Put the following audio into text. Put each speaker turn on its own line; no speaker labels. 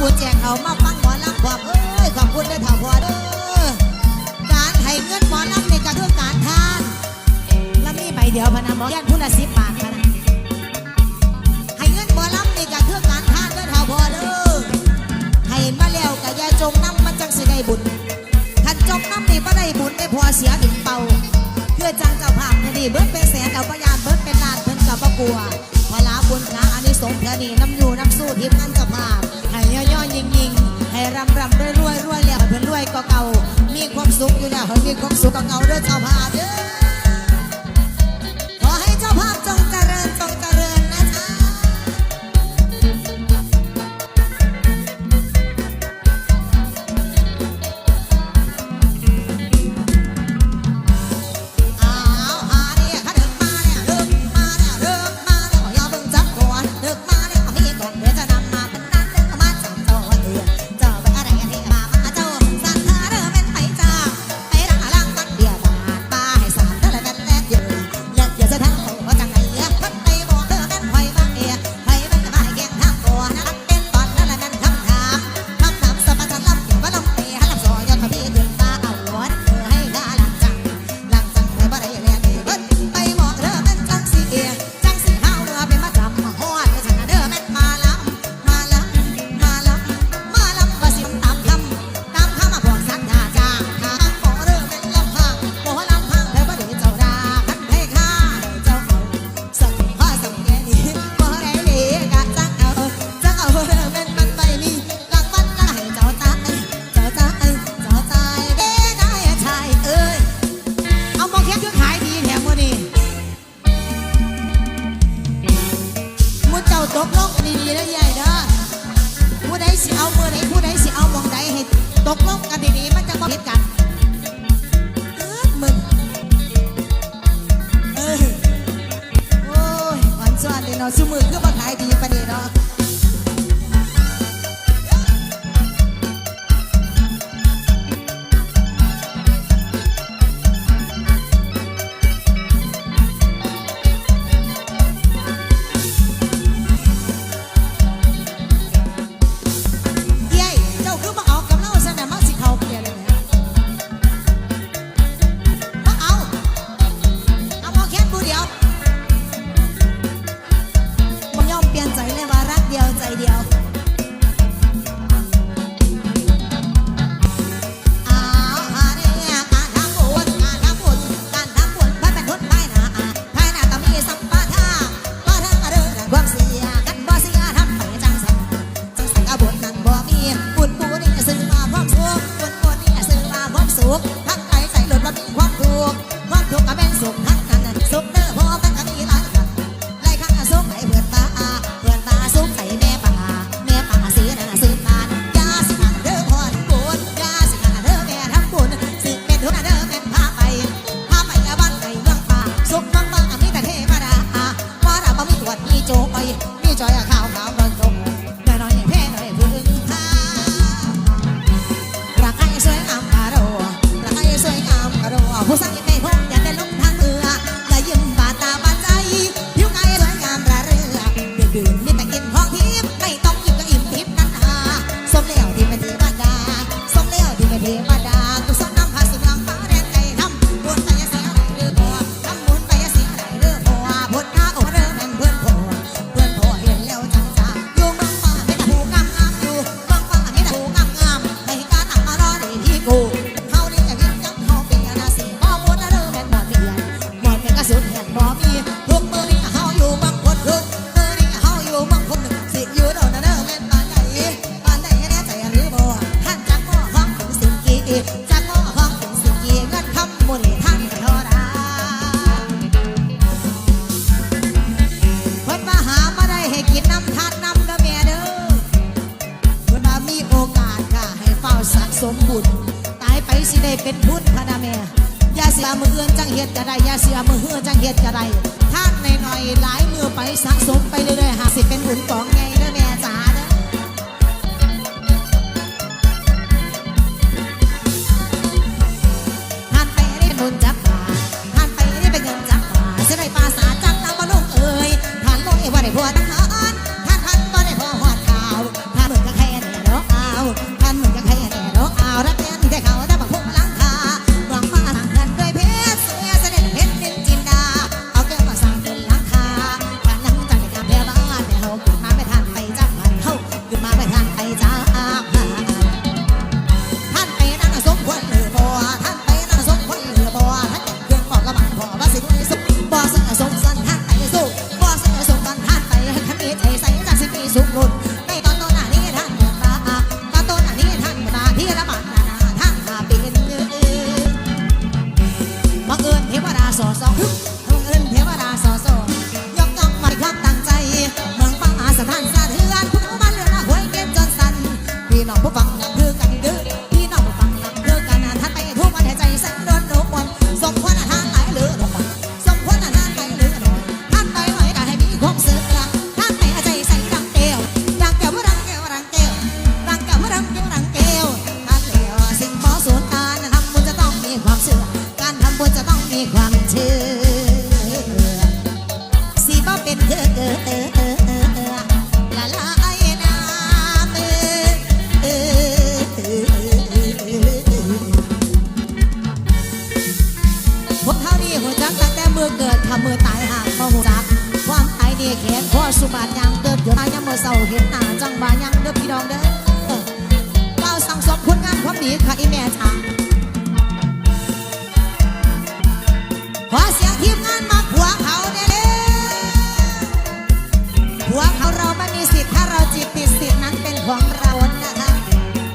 ผู้แจงเขามาฟังหมอลำควาเอ้ยขอบคุณด้วยเถ้าพอเด้อการให้เงินหมอลำในี่ก็คือการทานและมีใบเดียวพนันหมอยันพุทสิบบาทนะให้เงินหมอลำในี่ก็คือการทานด้วยเถ้าพอเด้อให้มาแล้วก็อย่าจงน้ำมันจังสิได้บุญขันจงน้ำนี่บ่ได้บุญได้พอเสียถึงเป่าเพื่อจังเจ้าภาพนี่เบิ้ลเป็นแสนเจ้าพยานเบิ้ลเป็นล้านเพิ่นกับบ่กลัวพลาบุญนะอันนี้สมเธอนี่น้ำอยู่น้ำสู้ทิพย์นั่นเจ้าภาพ ยิ่งให้ร่ำร่ำรวยรวยรวยแล้วเพื่อรวยก็เก่า มีความสุขอยู่แล้วเพื่มีความสุขก็เก่าเด้อเจ้าพาเด้อียมือเอื้อนจังเหตุกะไรอย่าเสียมือเอื้อนจังเหตุกะไรท่านหน่อยๆหลายมือไปสะสมไปเรื่อยๆหากสิเป็นหุ่นกองไงเด้อแม่ flor สิบ่เป็าดีโหัจักแต่เมื่อเกิดทำเมื่อตายห่างก็หัวจักความตายดีแขนพ่อสุบาทยังเติบเหญ่เมื่อเศร้าเห็นตาจังบายังเด้อพี่น้องเด้อเราสั่งสมผลงานความดีค่ะอีแม่จ๋า